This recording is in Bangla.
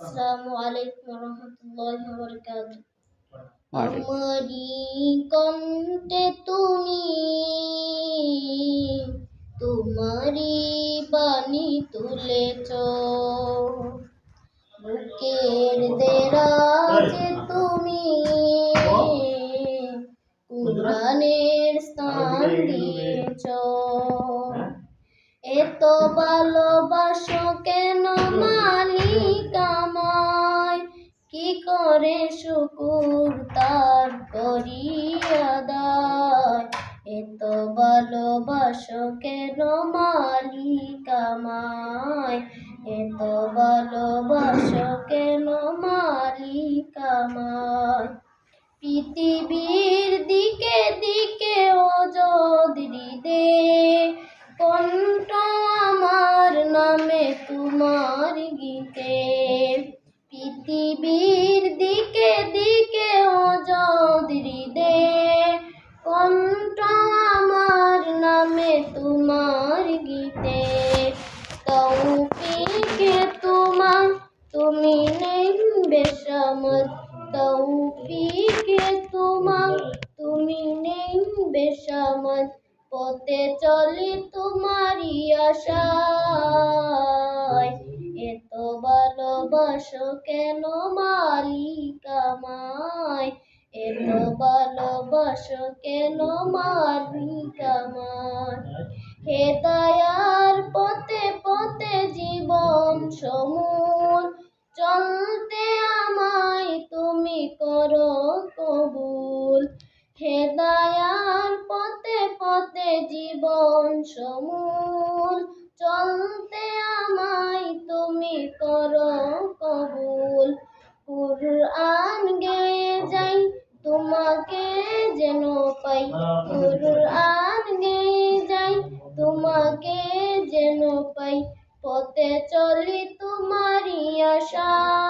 আসসালামু আলাইকুম রহমতুল্লাহি ওয়া বারাকাতুহু। আমারি কণ্ঠে তুমি তোমারি বাণী তুলেছ বুকের দেরাজে তুমি কুরআনের স্থান দিয়েছ এত ভালোবাসো শুকুর তার করি আদায় এত ভালোবাসো কেন মালিক আমায় এত ভালোবাসো কেন মালিক আমায় পৃথিবীর দিকে দিকে ও যদি দে কণ্ঠ আমার নামে তোমার গীতে। পৃথিবীর তোমার গীতে। তৌফিকে তোমার, তুমি নেই বেসামত তৌফিকে তোমার, তুমি নেই বেসামত পথে চলি তোমারই আশায়। এত ভালোবাসো কেন মালিক আমায়? এত ভালোবাসো কেন মালিক করো কবুল। হেদায়ার পথে পথে জীবন সমূল। চলতে আমায় তুমি করো কবুল। কুরআন গেয়ে যাই, তোমাকে যেন পাই। কুরআন গেয়ে যাই, তোমাকে যেন পাই। পথে চলি তোমারই আশায় এত